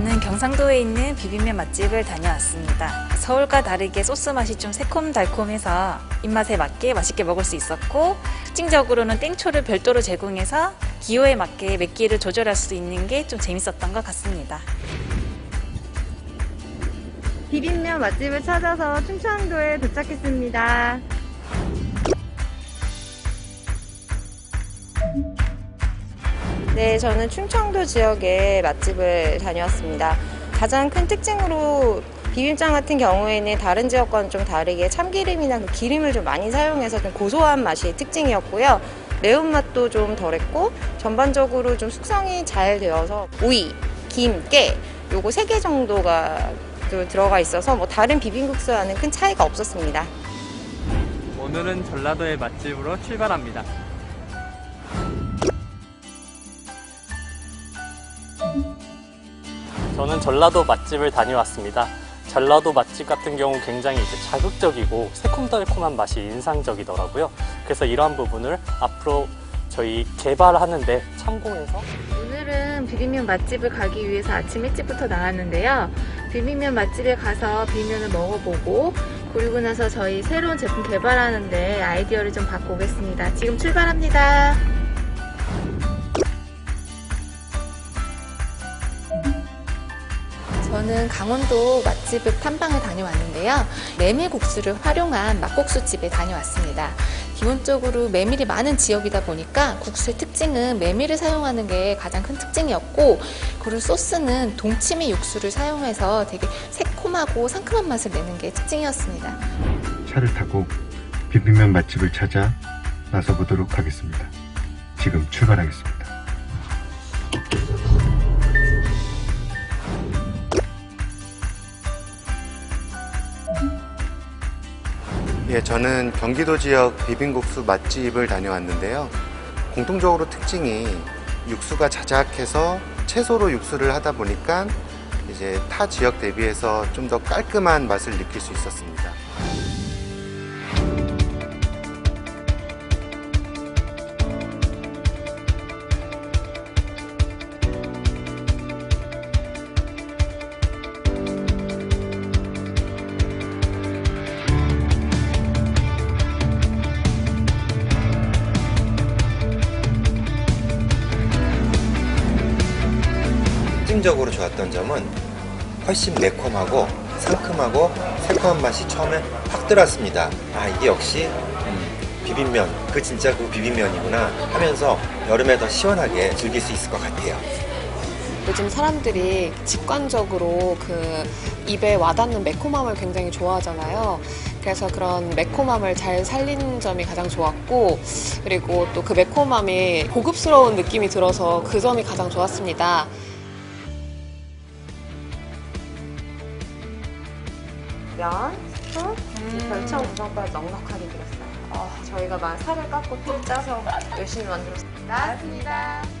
저는 경상도에 있는 비빔면 맛집을 다녀왔습니다. 서울과 다르게 소스 맛이 좀 새콤달콤해서 입맛에 맞게 맛있게 먹을 수 있었고 특징적으로는 땡초를 별도로 제공해서 기호에 맞게 맵기를 조절할 수 있는 게 좀 재밌었던 것 같습니다. 비빔면 맛집을 찾아서 충청도에 도착했습니다. 네, 저는 충청도 지역의 맛집을 다녀왔습니다. 가장 큰 특징으로 비빔장 같은 경우에는 다른 지역과는 좀 다르게 참기름이나 그 기름을 좀 많이 사용해서 좀 고소한 맛이 특징이었고요. 매운맛도 좀 덜했고 전반적으로 좀 숙성이 잘 되어서 오이, 김, 깨 요거 세 개 정도가 또 들어가 있어서 뭐 다른 비빔국수와는 큰 차이가 없었습니다. 오늘은 전라도의 맛집으로 출발합니다. 저는 전라도 맛집을 다녀왔습니다. 전라도 맛집 같은 경우 굉장히 이제 자극적이고 새콤달콤한 맛이 인상적이더라고요. 그래서 이러한 부분을 앞으로 저희 개발하는데 참고해서 오늘은 비빔면 맛집을 가기 위해서 아침 일찍부터 나왔는데요. 비빔면 맛집에 가서 비빔면을 먹어보고 그리고 나서 저희 새로운 제품 개발하는데 아이디어를 좀 받고 오겠습니다. 지금 출발합니다. 저는 강원도 맛집을 탐방을 다녀왔는데요. 메밀국수를 활용한 막국수 집에 다녀왔습니다. 기본적으로 메밀이 많은 지역이다 보니까 국수의 특징은 메밀을 사용하는 게 가장 큰 특징이었고 그리고 소스는 동치미 육수를 사용해서 되게 새콤하고 상큼한 맛을 내는 게 특징이었습니다. 차를 타고 비빔면 맛집을 찾아 나서 보도록 하겠습니다. 지금 출발하겠습니다. 예, 저는 경기도 지역 비빔국수 맛집을 다녀왔는데요. 공통적으로 특징이 육수가 자작해서 채소로 육수를 하다 보니까 이제 타 지역 대비해서 좀 더 깔끔한 맛을 느낄 수 있었습니다. 특징적으로 좋았던 점은 훨씬 매콤하고 상큼하고 새콤한 맛이 처음에 확 들었습니다. 아 이게 역시 음, 비빔면 그 진짜 그 비빔면이구나 하면서 여름에 더 시원하게 즐길 수 있을 것 같아요. 요즘 사람들이 직관적으로 그 입에 와닿는 매콤함을 굉장히 좋아하잖아요. 그래서 그런 매콤함을 잘 살린 점이 가장 좋았고, 그리고 또 그 매콤함이 고급스러운 느낌이 들어서 그 점이 가장 좋았습니다. 면, 수, 별청 구성까지 넉넉하게 들었어요. 어, 저희가 막 살을 깎고 피를 짜서 열심히 만들었습니다. 나왔습니다.